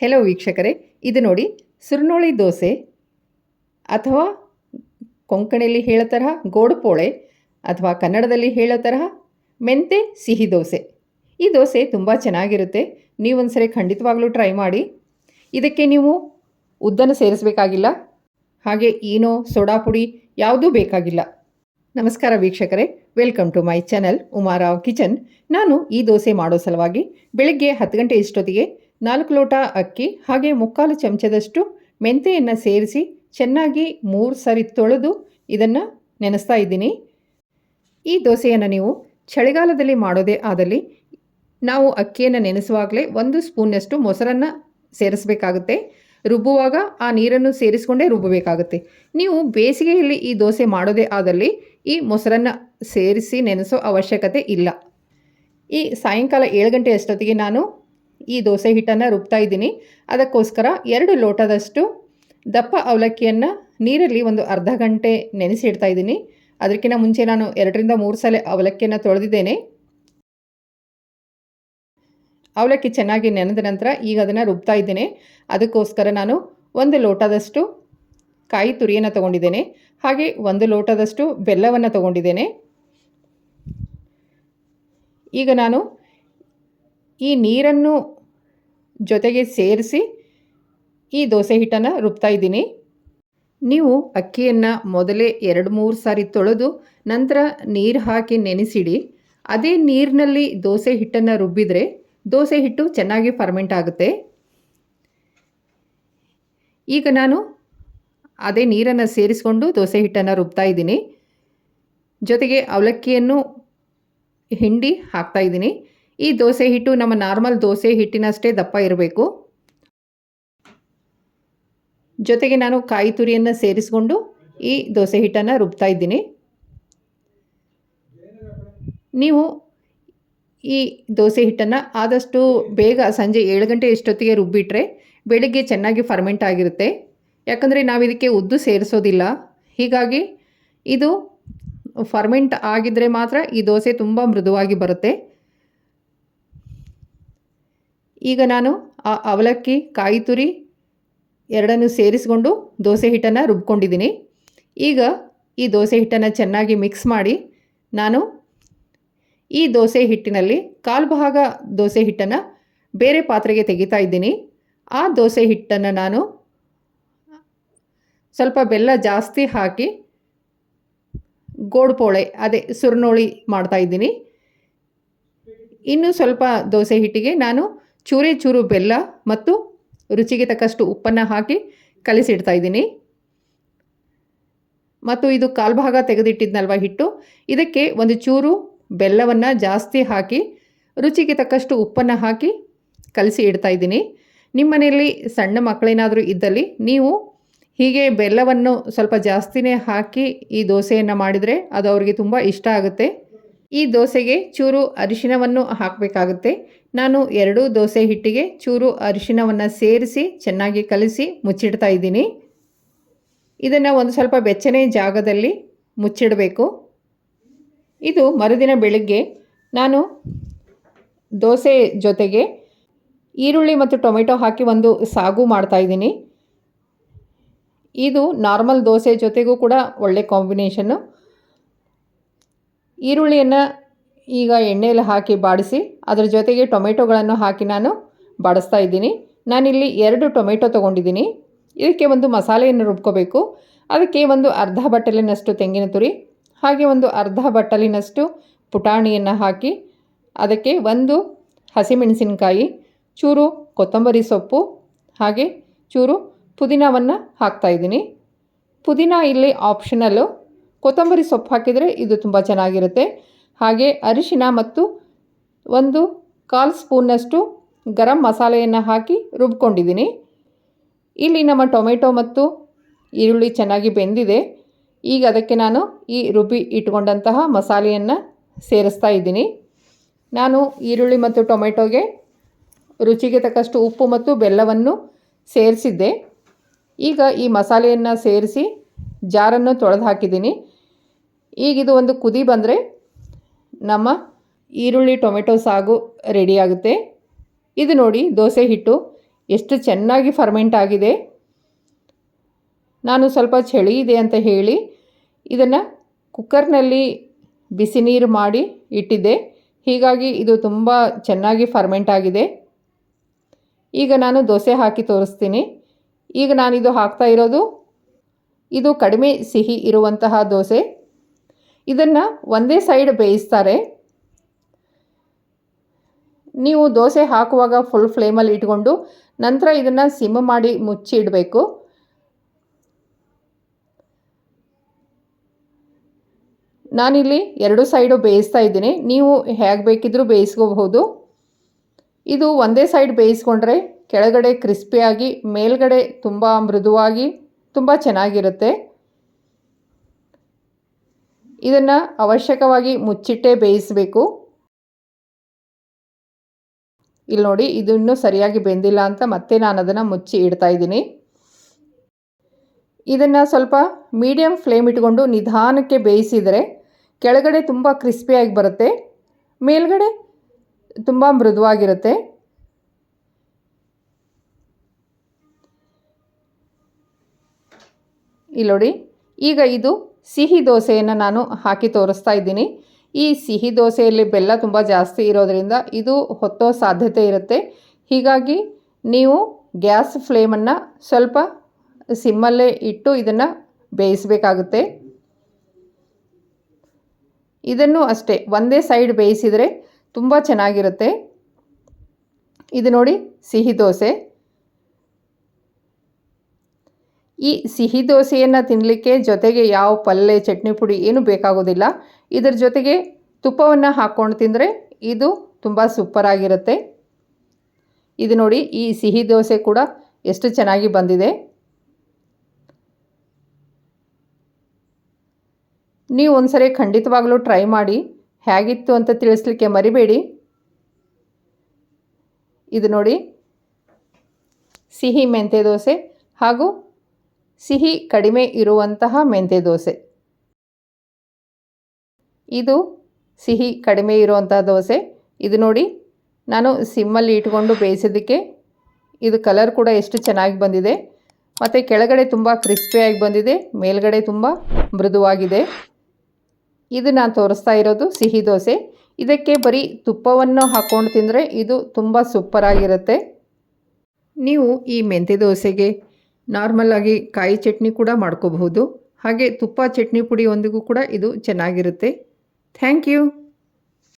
Hello ವೀಕ್ಷಕರೇ, ಇದು ನೋಡಿ ಸುರ್ನೋಳಿ ದೋಸೆ ಅಥವಾ ಕೊಂಕಣಿಯಲ್ಲಿ ಹೇಳೋ ತರಹ ಗೋಡುಪೋಳೆ ಅಥವಾ ಕನ್ನಡದಲ್ಲಿ ಹೇಳೋ ತರಹ ಮೆಂತೆ ಸಿಹಿ ದೋಸೆ. ಈ ದೋಸೆ ತುಂಬ ಚೆನ್ನಾಗಿರುತ್ತೆ. ನೀವೊಂದ್ಸರಿ ಖಂಡಿತವಾಗ್ಲೂ ಟ್ರೈ ಮಾಡಿ. ಇದಕ್ಕೆ ನೀವು ಉದ್ದನ ಸೇರಿಸಬೇಕಾಗಿಲ್ಲ. ಹಾಗೆ ಈನೋ, ಸೋಡಾ ಪುಡಿ ಯಾವುದೂ ಬೇಕಾಗಿಲ್ಲ. ನಮಸ್ಕಾರ ವೀಕ್ಷಕರೇ, welcome to my channel Uma Rao kitchen. ನಾನು ಈ ದೋಸೆ ಮಾಡೋ ಸಲುವಾಗಿ ಬೆಳಗ್ಗೆ ಹತ್ತು ಗಂಟೆ ಇಷ್ಟೊತ್ತಿಗೆ ನಾಲ್ಕು ಲೋಟ ಅಕ್ಕಿ ಹಾಗೆ ಮುಕ್ಕಾಲು ಚಮಚದಷ್ಟು ಮೆಂತೆಯನ್ನು ಸೇರಿಸಿ ಚೆನ್ನಾಗಿ ಮೂರು ಸರಿ ತೊಳೆದು ಇದನ್ನು ನೆನೆಸ್ತಾ ಇದ್ದೀನಿ. ಈ ದೋಸೆಯನ್ನು ನೀವು ಚಳಿಗಾಲದಲ್ಲಿ ಮಾಡೋದೇ ಆದಲ್ಲಿ ನಾವು ಅಕ್ಕಿಯನ್ನು ನೆನೆಸುವಾಗಲೇ ಒಂದು ಸ್ಪೂನ್ನಷ್ಟು ಮೊಸರನ್ನು ಸೇರಿಸಬೇಕಾಗುತ್ತೆ. ರುಬ್ಬುವಾಗ ಆ ನೀರನ್ನು ಸೇರಿಸಿಕೊಂಡೇ ರುಬ್ಬಬೇಕಾಗುತ್ತೆ. ನೀವು ಬೇಸಿಗೆಯಲ್ಲಿ ಈ ದೋಸೆ ಮಾಡೋದೇ ಆದಲ್ಲಿ ಈ ಮೊಸರನ್ನು ಸೇರಿಸಿ ನೆನೆಸೋ ಅವಶ್ಯಕತೆ ಇಲ್ಲ. ಈ ಸಾಯಂಕಾಲ ಏಳು ಗಂಟೆ ಅಷ್ಟೊತ್ತಿಗೆ ನಾನು ಈ ದೋಸೆ ಹಿಟ್ಟನ್ನು ರುಬ್ತಾ ಇದ್ದೀನಿ. ಅದಕ್ಕೋಸ್ಕರ ಎರಡು ಲೋಟದಷ್ಟು ದಪ್ಪ ಅವಲಕ್ಕಿಯನ್ನು ನೀರಲ್ಲಿ ಒಂದು ಅರ್ಧ ಗಂಟೆ ನೆನೆಸಿಡ್ತಾ ಇದ್ದೀನಿ. ಅದಕ್ಕಿಂತ ಮುಂಚೆ ನಾನು ಎರಡರಿಂದ ಮೂರು ಸಲ ಅವಲಕ್ಕಿಯನ್ನು ತೊಳೆದಿದ್ದೇನೆ. ಅವಲಕ್ಕಿ ಚೆನ್ನಾಗಿ ನೆನೆದ ನಂತರ ಈಗ ಅದನ್ನು ರುಬ್ತಾ ಇದ್ದೇನೆ. ಅದಕ್ಕೋಸ್ಕರ ನಾನು ಒಂದು ಲೋಟದಷ್ಟು ಕಾಯಿ ತುರಿಯನ್ನು ತೊಗೊಂಡಿದ್ದೇನೆ. ಹಾಗೆ ಒಂದು ಲೋಟದಷ್ಟು ಬೆಲ್ಲವನ್ನು ತೊಗೊಂಡಿದ್ದೇನೆ. ಈಗ ನಾನು ಈ ನೀರನ್ನು ಜೊತೆಗೆ ಸೇರಿಸಿ ಈ ದೋಸೆ ಹಿಟ್ಟನ್ನು ರುಬ್ತಾ ಇದ್ದೀನಿ. ನೀವು ಅಕ್ಕಿಯನ್ನು ಮೊದಲೇ ಎರಡು ಮೂರು ಸಾರಿ ತೊಳೆದು ನಂತರ ನೀರು ಹಾಕಿ ನೆನೆಸಿಡಿ. ಅದೇ ನೀರಿನಲ್ಲಿ ದೋಸೆ ಹಿಟ್ಟನ್ನು ರುಬ್ಬಿದರೆ ದೋಸೆ ಹಿಟ್ಟು ಚೆನ್ನಾಗಿ ಫರ್ಮೆಂಟ್ ಆಗುತ್ತೆ. ಈಗ ನಾನು ಅದೇ ನೀರನ್ನು ಸೇರಿಸಿಕೊಂಡು ದೋಸೆ ಹಿಟ್ಟನ್ನು ರುಬ್ತಾ ಇದ್ದೀನಿ. ಜೊತೆಗೆ ಅವಲಕ್ಕಿಯನ್ನು ಹಿಂಡಿ ಹಾಕ್ತಾ ಇದ್ದೀನಿ. ಈ ದೋಸೆ ಹಿಟ್ಟು ನಮ್ಮ ನಾರ್ಮಲ್ ದೋಸೆ ಹಿಟ್ಟಿನಷ್ಟೇ ದಪ್ಪ ಇರಬೇಕು. ಜೊತೆಗೆ ನಾನು ಕಾಯಿ ತುರಿಯನ್ನು ಸೇರಿಸ್ಕೊಂಡು ಈ ದೋಸೆ ಹಿಟ್ಟನ್ನು ರುಬ್ತಾ ಇದ್ದೀನಿ. ನೀವು ಈ ದೋಸೆ ಹಿಟ್ಟನ್ನು ಆದಷ್ಟು ಬೇಗ ಸಂಜೆ ಏಳು ಗಂಟೆ ಎಷ್ಟೊತ್ತಿಗೆ ರುಬ್ಬಿಟ್ರೆ ಬೆಳಿಗ್ಗೆ ಚೆನ್ನಾಗಿ ಫರ್ಮೆಂಟ್ ಆಗಿರುತ್ತೆ. ಯಾಕಂದರೆ ನಾವು ಇದಕ್ಕೆ ಉದ್ದು ಸೇರಿಸೋದಿಲ್ಲ. ಹೀಗಾಗಿ ಇದು ಫರ್ಮೆಂಟ್ ಆಗಿದ್ದರೆ ಮಾತ್ರ ಈ ದೋಸೆ ತುಂಬ ಮೃದುವಾಗಿ ಬರುತ್ತೆ. ಈಗ ನಾನು ಆ ಅವಲಕ್ಕಿ, ಕಾಯಿ ತುರಿ ಎರಡನ್ನು ಸೇರಿಸಿಕೊಂಡು ದೋಸೆ ಹಿಟ್ಟನ್ನು ರುಬ್ಕೊಂಡಿದ್ದೀನಿ. ಈಗ ಈ ದೋಸೆ ಹಿಟ್ಟನ್ನು ಚೆನ್ನಾಗಿ ಮಿಕ್ಸ್ ಮಾಡಿ ನಾನು ಈ ದೋಸೆ ಹಿಟ್ಟಿನಲ್ಲಿ ಕಾಲು ಭಾಗ ದೋಸೆ ಹಿಟ್ಟನ್ನು ಬೇರೆ ಪಾತ್ರೆಗೆ ತೆಗಿತಾ ಇದ್ದೀನಿ. ಆ ದೋಸೆ ಹಿಟ್ಟನ್ನು ನಾನು ಸ್ವಲ್ಪ ಬೆಲ್ಲ ಜಾಸ್ತಿ ಹಾಕಿ ಗೋಡ್ಪೋಳೆ, ಅದೇ ಸುರ್ನೋಳಿ ಮಾಡ್ತಾ ಇದ್ದೀನಿ. ಇನ್ನು ಸ್ವಲ್ಪ ದೋಸೆ ಹಿಟ್ಟಿಗೆ ನಾನು ಚೂರೇ ಚೂರು ಬೆಲ್ಲ ಮತ್ತು ರುಚಿಗೆ ತಕ್ಕಷ್ಟು ಉಪ್ಪನ್ನು ಹಾಕಿ ಕಲಿಸಿಡ್ತಾ ಇದ್ದೀನಿ. ಮತ್ತು ಇದು ಕಾಲು ಭಾಗ ತೆಗೆದಿಟ್ಟಿದ್ನಲ್ವ ಹಿಟ್ಟು? ಇದಕ್ಕೆ ಒಂದು ಚೂರು ಬೆಲ್ಲವನ್ನು ಜಾಸ್ತಿ ಹಾಕಿ, ರುಚಿಗೆ ತಕ್ಕಷ್ಟು ಉಪ್ಪನ್ನು ಹಾಕಿ ಕಲಸಿ ಇಡ್ತಾ ಇದ್ದೀನಿ. ನಿಮ್ಮ ಮನೆಯಲ್ಲಿ ಸಣ್ಣ ಮಕ್ಕಳೇನಾದರೂ ಇದ್ದಲ್ಲಿ ನೀವು ಹೀಗೆ ಬೆಲ್ಲವನ್ನು ಸ್ವಲ್ಪ ಜಾಸ್ತಿನೇ ಹಾಕಿ ಈ ದೋಸೆಯನ್ನು ಮಾಡಿದರೆ ಅದು ಅವರಿಗೆ ತುಂಬ ಇಷ್ಟ ಆಗುತ್ತೆ. ಈ ದೋಸೆಗೆ ಚೂರು ಅರಿಶಿನವನ್ನು ಹಾಕಬೇಕಾಗುತ್ತೆ. ನಾನು ಎರಡೂ ದೋಸೆ ಹಿಟ್ಟಿಗೆ ಚೂರು ಅರಿಶಿನವನ್ನು ಸೇರಿಸಿ ಚೆನ್ನಾಗಿ ಕಲಿಸಿ ಮುಚ್ಚಿಡ್ತಾ ಇದ್ದೀನಿ. ಇದನ್ನು ಒಂದು ಸ್ವಲ್ಪ ಬೆಚ್ಚನೆ ಜಾಗದಲ್ಲಿ ಮುಚ್ಚಿಡಬೇಕು. ಇದು ಮರುದಿನ ಬೆಳಗ್ಗೆ ನಾನು ದೋಸೆ ಜೊತೆಗೆ ಈರುಳ್ಳಿ ಮತ್ತು ಟೊಮೆಟೊ ಹಾಕಿ ಒಂದು ಸಾಗು ಮಾಡ್ತಾಯಿದ್ದೀನಿ ಇದು ನಾರ್ಮಲ್ ದೋಸೆ ಜೊತೆಗೂ ಕೂಡ ಒಳ್ಳೆ ಕಾಂಬಿನೇಷನ್ನು ಈರುಳ್ಳಿಯನ್ನು ಈಗ ಎಣ್ಣೆಯಲ್ಲಿ ಹಾಕಿ ಬಾಡಿಸಿ ಅದರ ಜೊತೆಗೆ ಟೊಮೆಟೊಗಳನ್ನು ಹಾಕಿ ನಾನು ಬಾಡಿಸ್ತಾ ಇದ್ದೀನಿ. ನಾನಿಲ್ಲಿ ಎರಡು ಟೊಮೆಟೊ ತೊಗೊಂಡಿದ್ದೀನಿ. ಇದಕ್ಕೆ ಒಂದು ಮಸಾಲೆಯನ್ನು ರುಬ್ಕೋಬೇಕು. ಅದಕ್ಕೆ ಒಂದು ಅರ್ಧ ಬಟ್ಟಲಿನಷ್ಟು ತೆಂಗಿನ ತುರಿ, ಹಾಗೆ ಒಂದು ಅರ್ಧ ಬಟ್ಟಲಿನಷ್ಟು ಪುಟಾಣಿಯನ್ನು ಹಾಕಿ ಅದಕ್ಕೆ ಒಂದು ಹಸಿಮೆಣಸಿನಕಾಯಿ, ಚೂರು ಕೊತ್ತಂಬರಿ ಸೊಪ್ಪು, ಹಾಗೆ ಚೂರು ಪುದೀನವನ್ನು ಹಾಕ್ತಾಯಿದ್ದೀನಿ ಪುದೀನ ಇಲ್ಲಿ ಆಪ್ಷನಲ್ಲು ಕೊತ್ತಂಬರಿ ಸೊಪ್ಪು ಹಾಕಿದರೆ ಇದು ತುಂಬ ಚೆನ್ನಾಗಿರುತ್ತೆ. ಹಾಗೆ ಅರಿಶಿನ ಮತ್ತು ಒಂದು ಕಾಲು ಸ್ಪೂನ್ನಷ್ಟು ಗರಂ ಮಸಾಲೆಯನ್ನು ಹಾಕಿ ರುಬ್ಕೊಂಡಿದ್ದೀನಿ. ಇಲ್ಲಿ ನಮ್ಮ ಟೊಮೆಟೊ ಮತ್ತು ಈರುಳ್ಳಿ ಚೆನ್ನಾಗಿ ಬೆಂದಿದೆ. ಈಗ ಅದಕ್ಕೆ ನಾನು ಈ ರುಬ್ಬಿ ಇಟ್ಕೊಂಡಂತಹ ಮಸಾಲೆಯನ್ನು ಸೇರಿಸ್ತಾ ಇದ್ದೀನಿ. ನಾನು ಈರುಳ್ಳಿ ಮತ್ತು ಟೊಮೆಟೊಗೆ ರುಚಿಗೆ ತಕ್ಕಷ್ಟು ಉಪ್ಪು ಮತ್ತು ಬೆಲ್ಲವನ್ನು ಸೇರಿಸಿದ್ದೆ. ಈಗ ಈ ಮಸಾಲೆಯನ್ನು ಸೇರಿಸಿ ಜಾರನ್ನು ತೊಳೆದು ಹಾಕಿದ್ದೀನಿ. ಈಗಿದು ಒಂದು ಕುದಿ ಬಂದರೆ ನಮ್ಮ ಈರುಳ್ಳಿ, ಟೊಮೆಟೊ ಸಾಗು ರೆಡಿಯಾಗುತ್ತೆ ಇದು ನೋಡಿ, ದೋಸೆ ಹಿಟ್ಟು ಎಷ್ಟು ಚೆನ್ನಾಗಿ ಫರ್ಮೆಂಟ್ ಆಗಿದೆ. ನಾನು ಸ್ವಲ್ಪ ಚಳಿ ಇದೆ ಅಂತ ಹೇಳಿ ಇದನ್ನು ಕುಕ್ಕರ್ನಲ್ಲಿ ಬಿಸಿ ನೀರು ಮಾಡಿ ಇಟ್ಟಿದ್ದೆ. ಹೀಗಾಗಿ ಇದು ತುಂಬ ಚೆನ್ನಾಗಿ ಫರ್ಮೆಂಟ್ ಆಗಿದೆ. ಈಗ ನಾನು ದೋಸೆ ಹಾಕಿ ತೋರಿಸ್ತೀನಿ. ಈಗ ನಾನಿದು ಹಾಕ್ತಾ ಇರೋದು, ಇದು ಕಡಿಮೆ ಸಿಹಿ ಇರುವಂತಹ ದೋಸೆ. ಇದನ್ನು ಒಂದೇ ಸೈಡ್ ಬೇಯಿಸ್ತಾರೆ. ನೀವು ದೋಸೆ ಹಾಕುವಾಗ ಫುಲ್ ಫ್ಲೇಮಲ್ಲಿ ಇಟ್ಕೊಂಡು ನಂತರ ಇದನ್ನು ಸಿಮ್ ಮಾಡಿ ಮುಚ್ಚಿ ಇಡಬೇಕು. ನಾನಿಲ್ಲಿ ಎರಡು ಸೈಡು ಬೇಯಿಸ್ತಾ ಇದ್ದೀನಿ. ನೀವು ಹೇಗೆ ಬೇಕಿದ್ದರೂ ಬೇಯಿಸ್ಕೋಬಹುದು. ಇದು ಒಂದೇ ಸೈಡ್ ಬೇಯಿಸ್ಕೊಂಡ್ರೆ ಕೆಳಗಡೆ ಕ್ರಿಸ್ಪಿಯಾಗಿ ಮೇಲ್ಗಡೆ ತುಂಬ ಮೃದುವಾಗಿ, ತುಂಬ ಚೆನ್ನಾಗಿರುತ್ತೆ. ಇದನ್ನು ಅವಶ್ಯಕವಾಗಿ ಮುಚ್ಚಿಟ್ಟೇ ಬೇಯಿಸಬೇಕು. ಇಲ್ಲಿ ನೋಡಿ, ಇದು ಸರಿಯಾಗಿ ಬೆಂದಿಲ್ಲ ಅಂತ ಮತ್ತೆ ನಾನು ಅದನ್ನು ಮುಚ್ಚಿ ಇಡ್ತಾ ಇದ್ದೀನಿ. ಇದನ್ನು ಸ್ವಲ್ಪ ಮೀಡಿಯಮ್ ಫ್ಲೇಮ್ ಇಟ್ಕೊಂಡು ನಿಧಾನಕ್ಕೆ ಬೇಯಿಸಿದರೆ ಕೆಳಗಡೆ ತುಂಬ ಕ್ರಿಸ್ಪಿಯಾಗಿ ಬರುತ್ತೆ. ಮೇಲ್ಗಡೆ ತುಂಬ ಮೃದುವಾಗಿರುತ್ತೆ. ಇಲ್ಲಿ ನೋಡಿ, ಈಗ ಇದು ಸಿಹಿ ದೋಸೆಯನ್ನು ನಾನು ಹಾಕಿ ತೋರಿಸ್ತಾ ಇದ್ದೀನಿ. ಈ ಸಿಹಿ ದೋಸೆಯಲ್ಲಿ ಬೆಲ್ಲ ತುಂಬ ಜಾಸ್ತಿ ಇರೋದರಿಂದ ಇದು ಹೊತ್ತೋ ಸಾಧ್ಯತೆ ಇರುತ್ತೆ. ಹೀಗಾಗಿ ನೀವು ಗ್ಯಾಸ್ ಫ್ಲೇಮನ್ನು ಸ್ವಲ್ಪ ಸಿಮ್ಮಲ್ಲೇ ಇಟ್ಟು ಇದನ್ನು ಬೇಯಿಸಬೇಕಾಗುತ್ತೆ. ಇದನ್ನು ಅಷ್ಟೇ, ಒಂದೇ ಸೈಡ್ ಬೇಯಿಸಿದರೆ ತುಂಬ ಚೆನ್ನಾಗಿರುತ್ತೆ. ಇದು ನೋಡಿ, ಸಿಹಿ ದೋಸೆ. ಈ ಸಿಹಿ ದೋಸೆಯನ್ನು ತಿನ್ನಲಿಕ್ಕೆ ಜೊತೆಗೆ ಯಾವ ಪಲ್ಯ ಚಟ್ನಿ ಪುಡಿ ಏನು ಬೇಕಾಗೋದಿಲ್ಲ. ಇದರ ಜೊತೆಗೆ ತುಪ್ಪವನ್ನು ಹಾಕ್ಕೊಂಡು ತಿಂದರೆ ಇದು ತುಂಬ ಸೂಪರಾಗಿರುತ್ತೆ ಇದು ನೋಡಿ ಈ ಸಿಹಿ ದೋಸೆ ಕೂಡ ಎಷ್ಟು ಚೆನ್ನಾಗಿ ಬಂದಿದೆ. ನೀವು ಒಂದ್ಸರಿ ಖಂಡಿತವಾಗಲೂ ಟ್ರೈ ಮಾಡಿ. ಹೇಗಿತ್ತು ಅಂತ ತಿಳಿಸ್ಲಿಕ್ಕೆ ಮರಿಬೇಡಿ. ಇದು ನೋಡಿ ಸಿಹಿ ಮೆಂತೆ ದೋಸೆ ಹಾಗೂ ಸಿಹಿ ಕಡಿಮೆ ಇರುವಂತಹ ಮೆಂತೆ ದೋಸೆ. ಇದು ಸಿಹಿ ಕಡಿಮೆ ಇರುವಂತಹ ದೋಸೆ. ಇದು ನೋಡಿ, ನಾನು ಸಿಮ್ಮಲ್ಲಿ ಇಟ್ಕೊಂಡು ಬೇಯಿಸೋದಕ್ಕೆ ಇದು ಕಲರ್ ಕೂಡ ಎಷ್ಟು ಚೆನ್ನಾಗಿ ಬಂದಿದೆ. ಮತ್ತು ಕೆಳಗಡೆ ತುಂಬ ಕ್ರಿಸ್ಪಿಯಾಗಿ ಬಂದಿದೆ, ಮೇಲ್ಗಡೆ ತುಂಬ ಮೃದುವಾಗಿದೆ. ಇದು ನಾನು ತೋರಿಸ್ತಾ ಇರೋದು ಸಿಹಿ ದೋಸೆ. ಇದಕ್ಕೆ ಬರೀ ತುಪ್ಪವನ್ನು ಹಾಕ್ಕೊಂಡು ತಿಂದರೆ ಇದು ತುಂಬ ಸೂಪರಾಗಿರುತ್ತೆ ನೀವು ಈ ಮೆಂತೆ ದೋಸೆಗೆ ನಾರ್ಮಲಾಗಿ ಕಾಯಿ ಚಟ್ನಿ ಕೂಡ ಮಾಡ್ಕೋಬಹುದು. ಹಾಗೆ ತುಪ್ಪ ಚಟ್ನಿ ಪುಡಿ ಒಂದಿಗೂ ಕೂಡ ಇದು ಚೆನ್ನಾಗಿರುತ್ತೆ. Thank you.